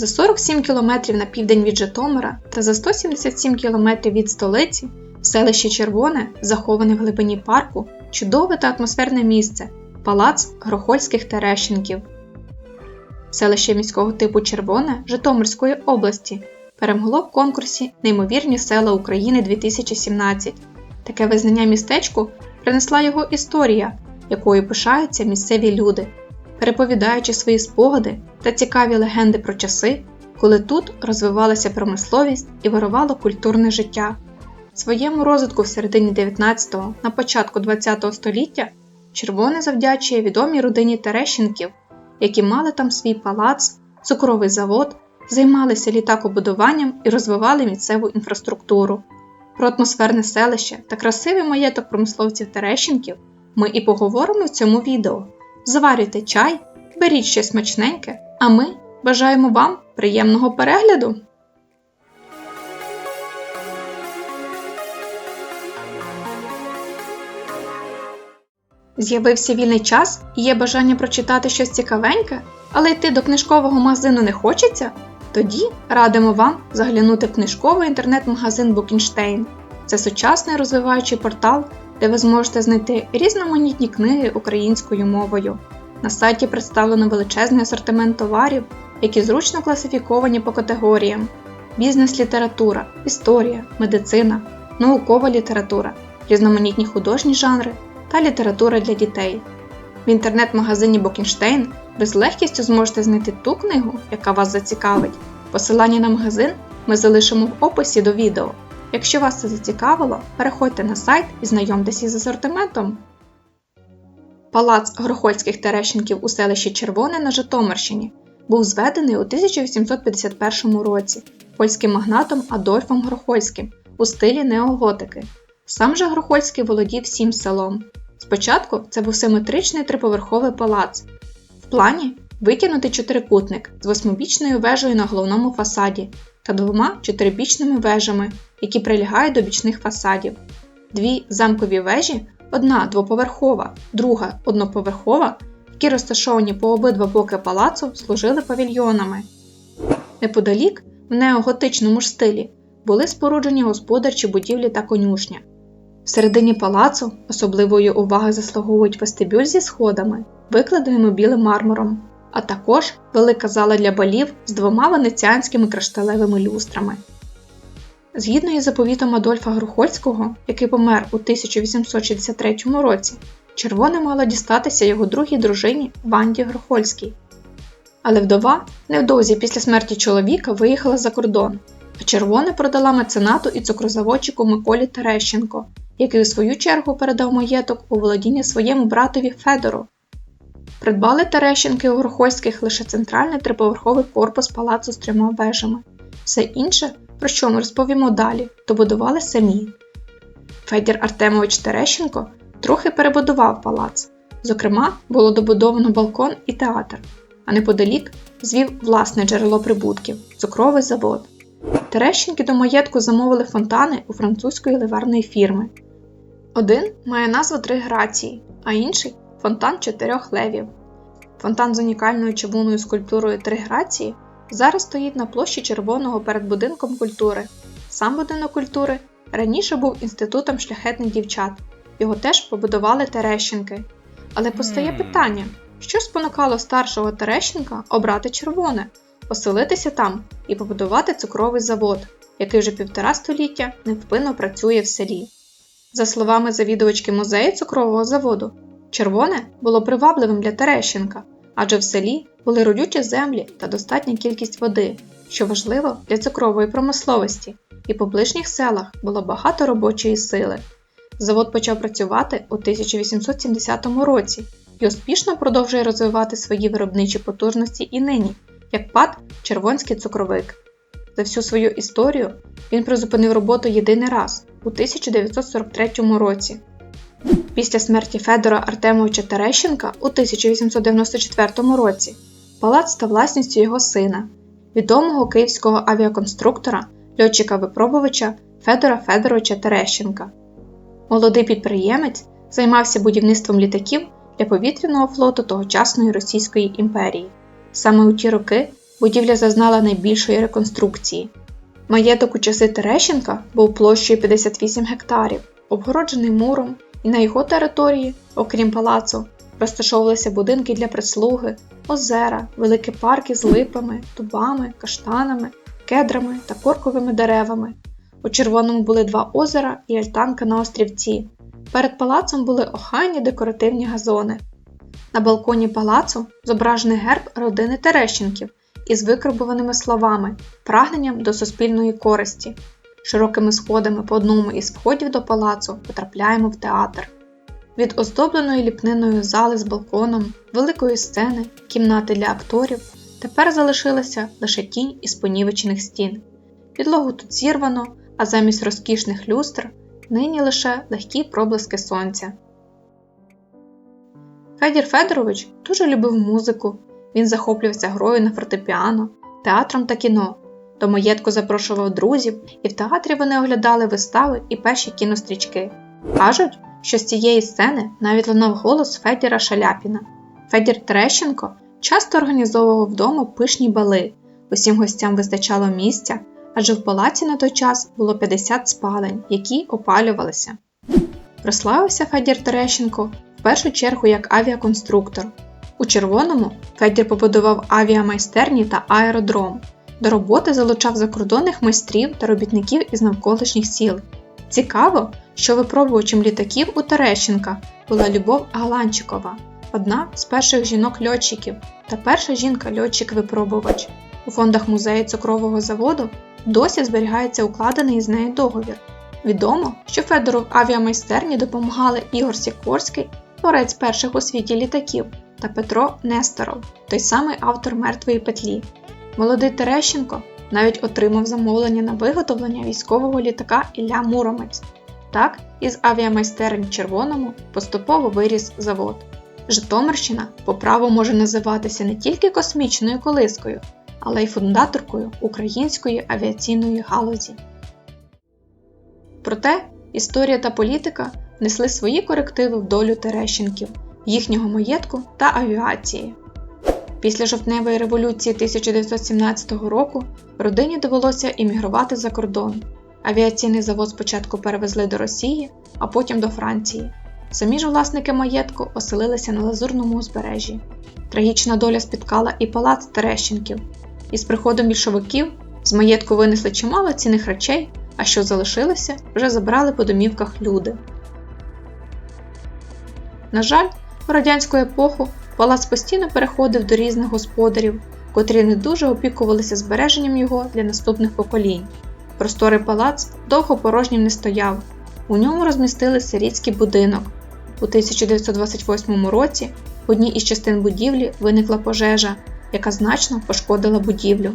За 47 кілометрів на південь від Житомира та за 177 кілометрів від столиці в селищі Червоне, заховане в глибині парку, чудове та атмосферне місце палац Грохольських Терещенків. Селище міського типу Червоне Житомирської області перемогло в конкурсі Неймовірні села України 2017. Таке визнання містечку принесла його історія, якою пишаються місцеві люди, переповідаючи свої спогади та цікаві легенди про часи, коли тут розвивалася промисловість і вирувало культурне життя. Своєму розвитку в середині 19-го на початку 20-го століття Червоне завдячує відомій родині Терещенків, які мали там свій палац, цукровий завод, займалися літакобудуванням і розвивали місцеву інфраструктуру. Про атмосферне селище та красивий маєток промисловців Терещенків ми і поговоримо в цьому відео. Заварюйте чай, беріть щось смачненьке, а ми бажаємо вам приємного перегляду! З'явився вільний час і є бажання прочитати щось цікавеньке, але йти до книжкового магазину не хочеться? Тоді радимо вам заглянути в книжковий інтернет-магазин Букінштейн. Це сучасний розвиваючий портал, де ви зможете знайти різноманітні книги українською мовою. На сайті представлено величезний асортимент товарів, які зручно класифіковані по категоріям: бізнес-література, історія, медицина, наукова література, різноманітні художні жанри та література для дітей. В інтернет-магазині Бокінштейн ви з легкістю зможете знайти ту книгу, яка вас зацікавить. Посилання на магазин ми залишимо в описі до відео. Якщо вас це зацікавило, переходьте на сайт і знайомтеся із асортиментом. Палац Грохольських Терещенків у селищі Червоне на Житомирщині був зведений у 1851 році польським магнатом Адольфом Грохольським у стилі неоготики. Сам же Грохольський володів всім селом. Спочатку це був симетричний триповерховий палац. В плані витягнутий чотирикутник з восьмибічною вежею на головному фасаді та двома чотирибічними вежами, які прилягають до бічних фасадів. Дві замкові вежі, одна двоповерхова, друга одноповерхова, які розташовані по обидва боки палацу, служили павільйонами. Неподалік, в неоготичному ж стилі, були споруджені господарчі будівлі та конюшня. В середині палацу особливої уваги заслуговують вестибюль зі сходами, викладеними білим мармуром, а також велика зала для балів з двома венеціанськими кришталевими люстрами. Згідно із заповітом Адольфа Грухольського, який помер у 1863 році, червоне мало дістатися його другій дружині Ванді Грухольській. Але вдова невдовзі після смерті чоловіка виїхала за кордон, а червоне продала меценату і цукрозаводчику Миколі Терещенко, який у свою чергу передав маєток у володіння своєму братові Федору. Придбали Терещенки у Грухольських лише центральний триповерховий корпус палацу з трьома вежами. Все інше, про що ми розповімо далі, добудували самі. Федір Артемович Терещенко трохи перебудував палац. Зокрема, було добудовано балкон і театр, а неподалік звів власне джерело прибутків цукровий завод. Терещенки до маєтку замовили фонтани у французької ливарної фірми. Один має назву Три Грації, а інший фонтан чотирьох левів. Фонтан з унікальною чавунною скульптурою Три Грації зараз стоїть на площі Червоного перед будинком культури. Сам будинок культури раніше був інститутом шляхетних дівчат, його теж побудували Терещенки. Але постає питання, що спонукало старшого Терещенка обрати червоне, поселитися там і побудувати цукровий завод, який вже півтора століття невпинно працює в селі. За словами завідувачки музею цукрового заводу, червоне було привабливим для Терещенка, адже в селі були родючі землі та достатня кількість води, що важливо для цукрової промисловості, і по ближніх селах було багато робочої сили. Завод почав працювати у 1870 році і успішно продовжує розвивати свої виробничі потужності і нині, як ПАД Червонський цукровик. За всю свою історію він призупинив роботу єдиний раз у 1943 році. Після смерті Федора Артемовича Терещенка у 1894 році палац став власністю його сина, відомого київського авіаконструктора, льотчика випробувача Федора Федоровича Терещенка. Молодий підприємець займався будівництвом літаків для повітряного флоту тогочасної Російської імперії. Саме у ті роки будівля зазнала найбільшої реконструкції. Маєток у часи Терещенка був площею 58 гектарів, обгороджений муром, і на його території, окрім палацу, розташовувалися будинки для прислуги, озера, великі парки з липами, дубами, каштанами, кедрами та корковими деревами. У червоному були два озера і альтанка на острівці. Перед палацом були охайні декоративні газони. На балконі палацу зображений герб родини Терещенків із викарбованими словами, прагненням до суспільної користі. Широкими сходами по одному із входів до палацу потрапляємо в театр. Від оздобленої ліпниною зали з балконом, великої сцени, кімнати для акторів тепер залишилася лише тінь із понівечених стін. Підлогу тут зірвано, а замість розкішних люстр нині лише легкі проблиски сонця. Федір Федорович дуже любив музику, він захоплювався грою на фортепіано, театром та кіно. До маєтку запрошував друзів, і в театрі вони оглядали вистави і перші кінострічки. Кажуть, що з цієї сцени навіть лунав голос Федіра Шаляпіна. Федір Терещенко часто організовував вдома пишні бали, усім гостям вистачало місця, адже в палаці на той час було 50 спалень, які опалювалися. Прославився Федір Терещенко в першу чергу як авіаконструктор. У червоному Федір побудував авіамайстерні та аеродром. До роботи залучав закордонних майстрів та робітників із навколишніх сіл. Цікаво, що випробувачем літаків у Терещенка була Любов Галанчикова, одна з перших жінок-льотчиків та перша жінка-льотчик-випробувач. У фондах музею цукрового заводу досі зберігається укладений із нею договір. Відомо, що Федору авіамайстерні допомагали Ігор Сікорський, творець перших у світі літаків, та Петро Несторов, той самий автор мертвої петлі. Молодий Терещенко навіть отримав замовлення на виготовлення військового літака Ілля Муромець. Так, із авіамайстерень червоному поступово виріс завод. Житомирщина по праву може називатися не тільки космічною колискою, але й фундаторкою української авіаційної галузі. Проте історія та політика внесли свої корективи в долю Терещенків, їхнього маєтку та авіації. Після жовтневої революції 1917 року родині довелося іммігрувати за кордон. Авіаційний завод спочатку перевезли до Росії, а потім до Франції. Самі ж власники маєтку оселилися на Лазурному узбережжі. Трагічна доля спіткала і палац Терещенків. Із приходом більшовиків з маєтку винесли чимало цінних речей, а що залишилося, вже забрали по домівках люди. На жаль, у радянську епоху палац постійно переходив до різних господарів, котрі не дуже опікувалися збереженням його для наступних поколінь. Просторий палац довго порожнім не стояв. У ньому розмістили сирітський будинок. У 1928 році в одній із частин будівлі виникла пожежа, яка значно пошкодила будівлю.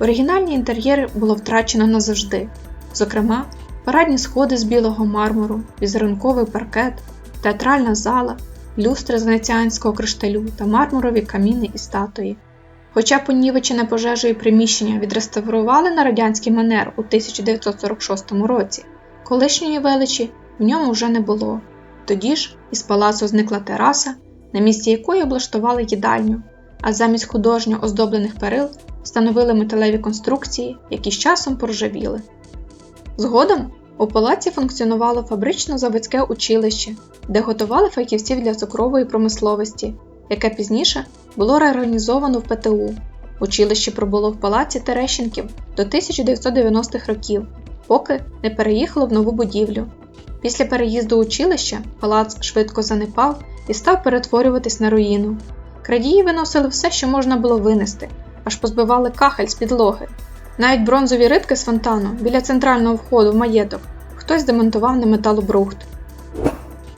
Оригінальні інтер'єри було втрачено назавжди, зокрема, парадні сходи з білого мармуру, візерунковий паркет, театральна зала, люстри з венеціанського кришталю та мармурові каміни і статуї. Хоча понівечене пожежею приміщення відреставрували на радянський манер у 1946 році, колишньої величі в ньому вже не було. Тоді ж із палацу зникла тераса, на місці якої облаштували їдальню, а замість художньо оздоблених перил встановили металеві конструкції, які з часом поржавіли. Згодом у палаці функціонувало фабрично-заводське училище, де готували фахівців для цукрової промисловості, яке пізніше було реорганізовано в ПТУ. Училище пробуло в палаці Терещенків до 1990-х років, поки не переїхало в нову будівлю. Після переїзду училища палац швидко занепав і став перетворюватись на руїну. Крадії виносили все, що можна було винести, аж позбивали кахель з підлоги. Навіть бронзові рибки з фонтану біля центрального входу в маєток хтось демонтував на металобрухт.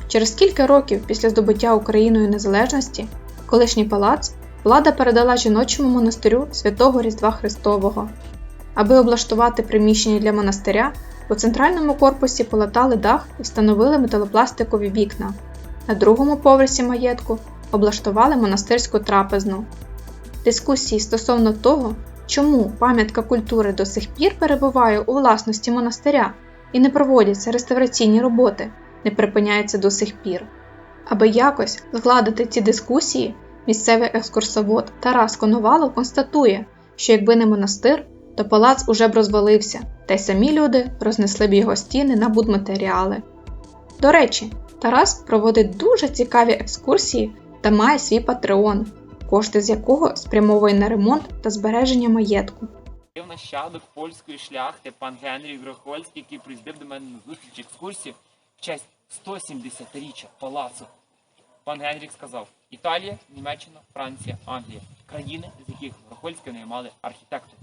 Через кілька років після здобуття Україною незалежності колишній палац влада передала жіночому монастирю святого Різдва Христового. Аби облаштувати приміщення для монастиря, у центральному корпусі полатали дах і встановили металопластикові вікна. На другому поверсі маєтку облаштували монастирську трапезну. Дискусії стосовно того, чому пам'ятка культури до сих пір перебуває у власності монастиря і не проводяться реставраційні роботи, не припиняються до сих пір. Аби якось згладити ці дискусії, місцевий екскурсовод Тарас Коновалов констатує, що якби не монастир, то палац уже б розвалився, та й самі люди рознесли б його стіни на будматеріали. До речі, Тарас проводить дуже цікаві екскурсії та має свій патреон, кошти з якого спрямовує на ремонт та збереження маєтку. Є нащадок польської шляхти пан Генрій Грохольський, який приїздив до мене на зустріч екскурсії в честь 170-річчя палацу. Пан Генрік сказав: Італія, Німеччина, Франція, Англія країни, з яких Грохольський наймали архітекторів.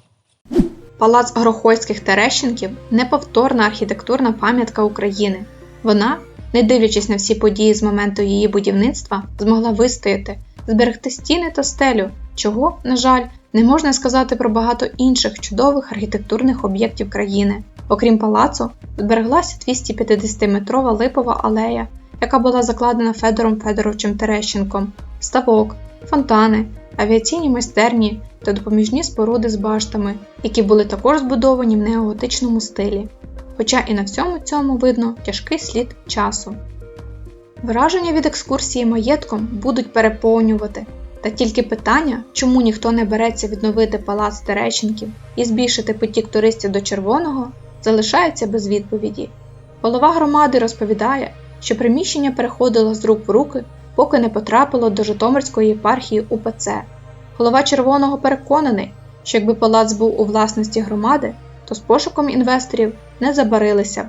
Палац Грохольських Терещенків неповторна архітектурна пам'ятка України. Вона, не дивлячись на всі події з моменту її будівництва, змогла вистояти, зберегти стіни та стелю, чого, на жаль, не можна сказати про багато інших чудових архітектурних об'єктів країни. Окрім палацу, збереглася 250-метрова липова алея, яка була закладена Федором Федоровичем Терещенком, ставок, фонтани, авіаційні майстерні та допоміжні споруди з баштами, які були також збудовані в неоготичному стилі. Хоча і на всьому цьому видно тяжкий слід часу. Враження від екскурсії маєтком будуть переповнювати, та тільки питання, чому ніхто не береться відновити палац Терещенків і збільшити потік туристів до червоного, залишається без відповіді. Голова громади розповідає, що приміщення переходило з рук в руки, поки не потрапило до Житомирської єпархії УПЦ. Голова червоного переконаний, що якби палац був у власності громади, то з пошуком інвесторів не забарилися б.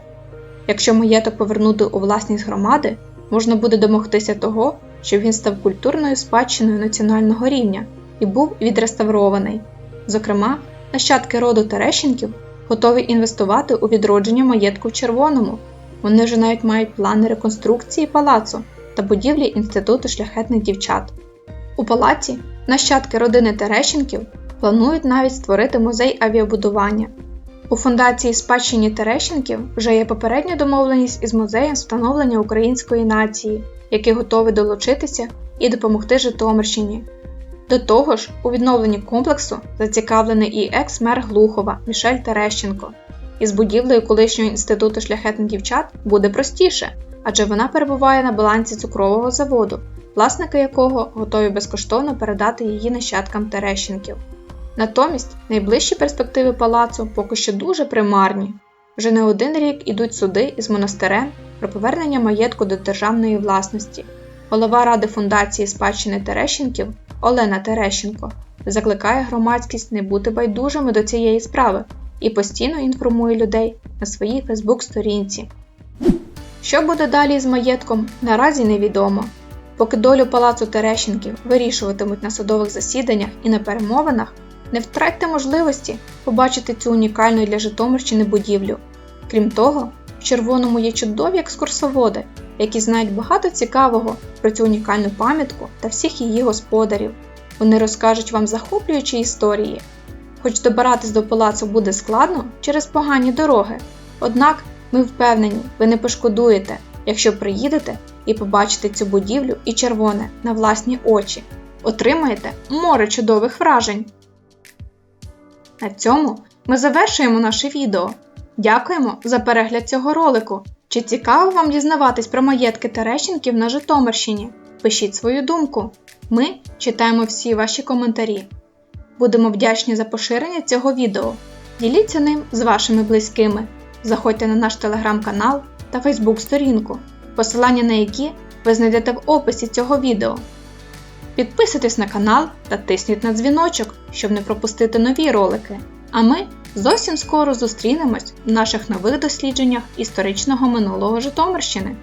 Якщо маєток повернути у власність громади, можна буде домогтися того, щоб він став культурною спадщиною національного рівня і був відреставрований. Зокрема, нащадки роду Терещенків готові інвестувати у відродження маєтку в червоному. Вони вже навіть мають плани реконструкції палацу та будівлі Інституту шляхетних дівчат. У палаці нащадки родини Терещенків планують навіть створити музей авіабудування. У фундації спадщині Терещенків вже є попередня домовленість із музеєм встановлення української нації, який готовий долучитися і допомогти Житомирщині. До того ж, у відновленні комплексу зацікавлений і екс-мер Глухова Мішель Терещенко. Із будівлею колишнього інституту шляхетних дівчат буде простіше, адже вона перебуває на балансі цукрового заводу, власники якого готові безкоштовно передати її нащадкам Терещенків. Натомість найближчі перспективи палацу поки що дуже примарні. Вже не один рік ідуть суди із монастирем про повернення маєтку до державної власності. Голова ради фундації спадщини Терещенків Олена Терещенко закликає громадськість не бути байдужими до цієї справи і постійно інформує людей на своїй Фейсбук-сторінці. Що буде далі з маєтком, наразі невідомо. Поки долю палацу Терещенків вирішуватимуть на судових засіданнях і на перемовинах, не втратьте можливості побачити цю унікальну для Житомирщини будівлю. Крім того, в червоному є чудові екскурсоводи, які знають багато цікавого про цю унікальну пам'ятку та всіх її господарів. Вони розкажуть вам захоплюючі історії. Хоч добиратись до палацу буде складно через погані дороги, однак ми впевнені, ви не пошкодуєте, якщо приїдете і побачите цю будівлю і червоне на власні очі. Отримаєте море чудових вражень. На цьому ми завершуємо наше відео. Дякуємо за перегляд цього ролику. Чи цікаво вам дізнаватись про маєтки Терещенків на Житомирщині? Пишіть свою думку. Ми читаємо всі ваші коментарі. Будемо вдячні за поширення цього відео. Діліться ним з вашими близькими. Заходьте на наш телеграм-канал та фейсбук сторінку, посилання на які ви знайдете в описі цього відео. Підписуйтесь на канал та тисніть на дзвіночок, щоб не пропустити нові ролики. А ми зовсім скоро зустрінемось в наших нових дослідженнях історичного минулого Житомирщини.